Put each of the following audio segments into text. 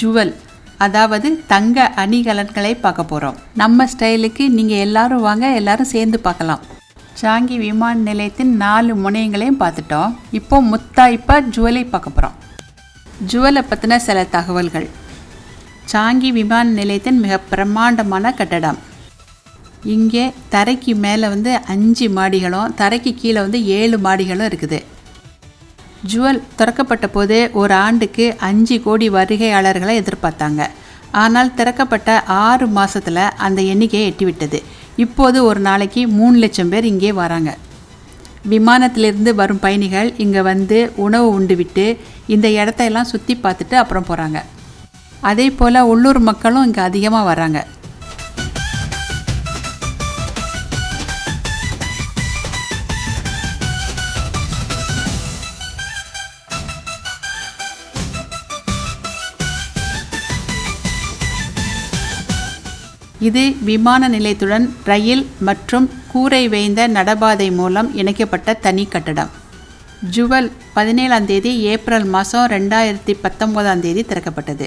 Jewel அதாவது தங்க அணிகலன்களை பார்க்க போகிறோம் நம்ம ஸ்டைலுக்கு நீங்கள் எல்லாரும் வாங்க எல்லாரும் சேர்ந்து பார்க்கலாம். சாங்கி விமான நிலையத்தின் நாலு முனையங்களையும் பார்த்துட்டோம். இப்போ முத்தாய்ப்பா ஜுவலை பார்க்க போகிறோம் ஜுவலை பற்றின சில தகவல்கள். சாங்கி விமான நிலையத்தின் மிக பிரம்மாண்டமான கட்டடம். இங்கே தரைக்கு மேலே வந்து அஞ்சு மாடிகளும் தரைக்கு கீழே வந்து ஏழு மாடிகளும் இருக்குது. ஜுவல் திறக்கப்பட்ட போது ஒரு ஆண்டுக்கு அஞ்சு கோடி வருகையாளர்களை எதிர்பார்த்தாங்க. ஆனால் திறக்கப்பட்ட ஆறு மாதத்தில் அந்த எண்ணிக்கையை எட்டிவிட்டது. இப்போது ஒரு நாளைக்கு மூணு லட்சம் பேர் இங்கே வராங்க. விமானத்திலிருந்து வரும் பயணிகள் இங்கே வந்து உணவு உண்டுவிட்டு இந்த இடத்தையெல்லாம் சுற்றி பார்த்துட்டு அப்புறம் போகிறாங்க அதே போல் உள்ளூர் மக்களும் இங்கே அதிகமாக வராங்க. இது விமான நிலையத்துடன் ரயில் மற்றும் கூரை வேய்ந்த நடபாதை மூலம் இணைக்கப்பட்ட தனி கட்டடம். ஜுவல் பதினேழாம் தேதி ஏப்ரல் மாதம் ரெண்டாயிரத்தி பத்தொம்போதாம் தேதி திறக்கப்பட்டது.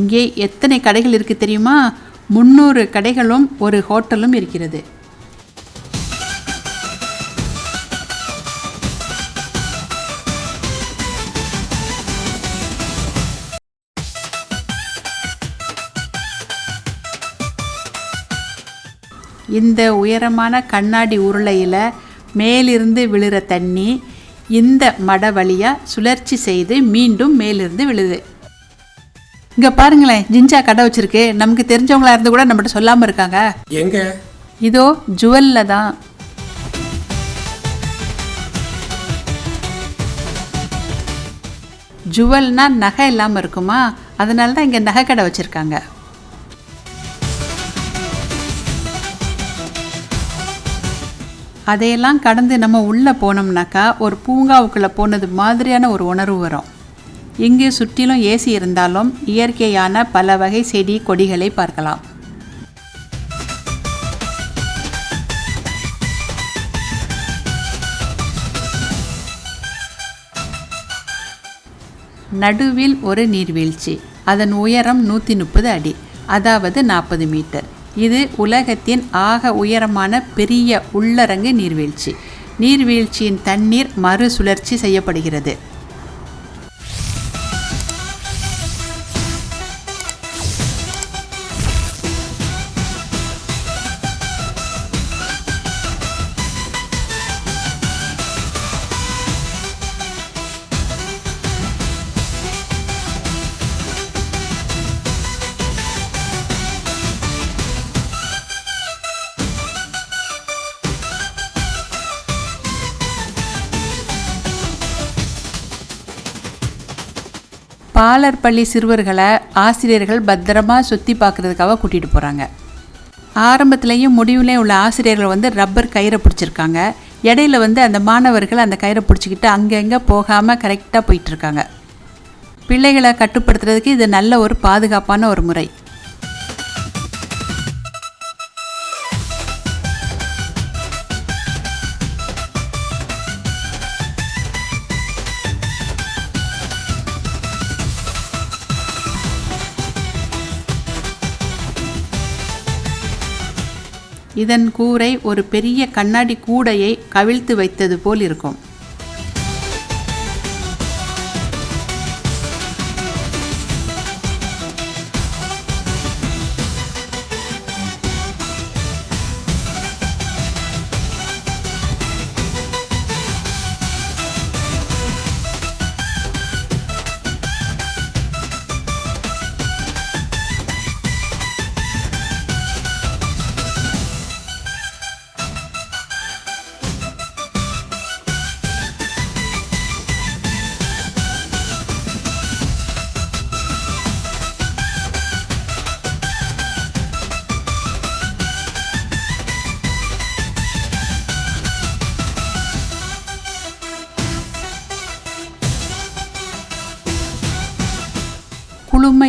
இங்கே எத்தனை கடைகள் இருக்குது தெரியுமா? முந்நூறு கடைகளும் ஒரு ஹோட்டலும் இருக்கிறது. இந்த உயரமான கண்ணாடி உருளையில் மேலிருந்து விழுற தண்ணி இந்த மட வழியாக சுழற்சி செய்து மீண்டும் மேலிருந்து விழுது. இங்கே பாருங்களேன் ஜிஞ்சா கடை வச்சிருக்கு. நமக்கு தெரிஞ்சவங்களா இருந்து கூட நம்மகிட்ட சொல்லாமல் இருக்காங்க. எங்க? இதோ ஜுவல்ல தான். ஜுவல்னா நகை இல்லாமல் இருக்குமா? அதனால தான் இங்கே நகை கடை வச்சுருக்காங்க. அதையெல்லாம் கடந்து நம்ம உள்ளே போனோம்னாக்கா ஒரு பூங்காவுக்குள்ளே போனது மாதிரியான ஒரு உணர்வு வரும். இங்கு சுற்றிலும் ஏசி இருந்தாலும் இயற்கையான பல வகை செடி கொடிகளை பார்க்கலாம். நடுவில் ஒரு நீர்வீழ்ச்சி. அதன் உயரம் நூற்றி முப்பது அடி அதாவது நாற்பது மீட்டர். இது உலகத்தின் ஆக உயரமான பெரிய உள்ளரங்கு நீர்வீழ்ச்சி. நீர்வீழ்ச்சியின் தண்ணீர் மறுசுழற்சி செய்யப்படுகிறது. பாலர் பள்ளி சிறுவர்களை ஆசிரியர்கள் பத்திரமா சுற்றி பார்க்குறதுக்காக கூட்டிகிட்டு போகிறாங்க ஆரம்பத்துலேயும் முடிவுலேயும் உள்ள ஆசிரியர்கள் வந்து ரப்பர் கயிறை பிடிச்சிருக்காங்க. இடையில வந்து அந்த மாணவர்கள் அந்த கயிறை பிடிச்சிக்கிட்டு அங்கங்கே போகாமல் கரெக்டாக போயிட்டுருக்காங்க பிள்ளைகளை கட்டுப்படுத்துறதுக்கு இது நல்ல ஒரு பாதுகாப்பான ஒரு முறை. இதன் கூரை ஒரு பெரிய கண்ணாடி கூடையை கவிழ்த்து வைத்தது போல் இருக்கும்.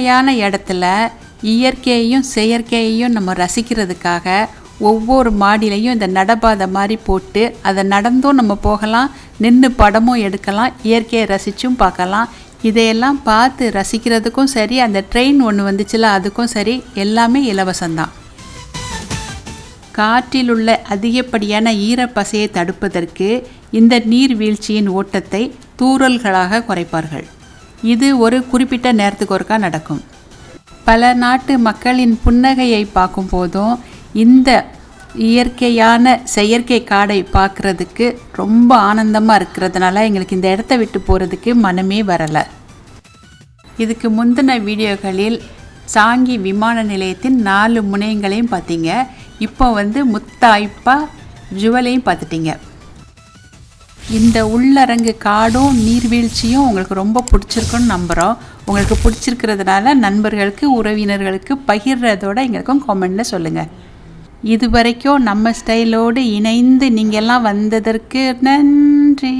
இயற்கையான இடத்துல இயற்கையையும் செயற்கையையும் நம்ம ரசிக்கிறதுக்காக ஒவ்வொரு மாடியிலையும் இந்த நடபாதை மாதிரி போட்டு அதை நடந்தும் நம்ம போகலாம் நின்று படமும் எடுக்கலாம் இயற்கையை ரசித்தும் பார்க்கலாம். இதையெல்லாம் பார்த்து ரசிக்கிறதுக்கும் சரி அந்த ட்ரெயின் ஒன்று வந்துச்சுல அதுக்கும் சரி எல்லாமே இலவசம்தான். காற்றில் உள்ள அதிகப்படியான ஈரப்பசையை தடுப்பதற்கு இந்த நீர்வீழ்ச்சியின் ஓட்டத்தை தூறல்களாக குறைப்பார்கள். இது ஒரு குறிப்பிட்ட நேரத்துக்கு ஒருக்கா நடக்கும். பல நாட்டு மக்களின் புன்னகையை பார்க்கும் போதும் இந்த இயற்கையான செயற்கை காடை பார்க்குறதுக்கு ரொம்ப ஆனந்தமாக இருக்கிறதுனால எங்களுக்கு இந்த இடத்த விட்டு போகிறதுக்கு மனமே வரலை. இதுக்கு முந்தின வீடியோக்களில் சாங்கி விமான நிலையத்தின் நாலு முனையங்களையும் பார்த்தீங்க. இப்போ வந்து முத்தாய்ப்பா ஜுவலையும் பார்த்துட்டீங்க. இந்த உள்ளரங்கு காடும் நீர்வீழ்ச்சியும் உங்களுக்கு ரொம்ப பிடிச்சிருக்குன்னு நம்புகிறோம் உங்களுக்கு பிடிச்சிருக்கிறதுனால நண்பர்களுக்கு உறவினர்களுக்கு பகிர்றதோட எங்களுக்கும் காமெண்டில் சொல்லுங்கள் இது வரைக்கும் நம்ம ஸ்டைலோடு இணைந்து நீங்கள்லாம் வந்ததற்கு நன்றி.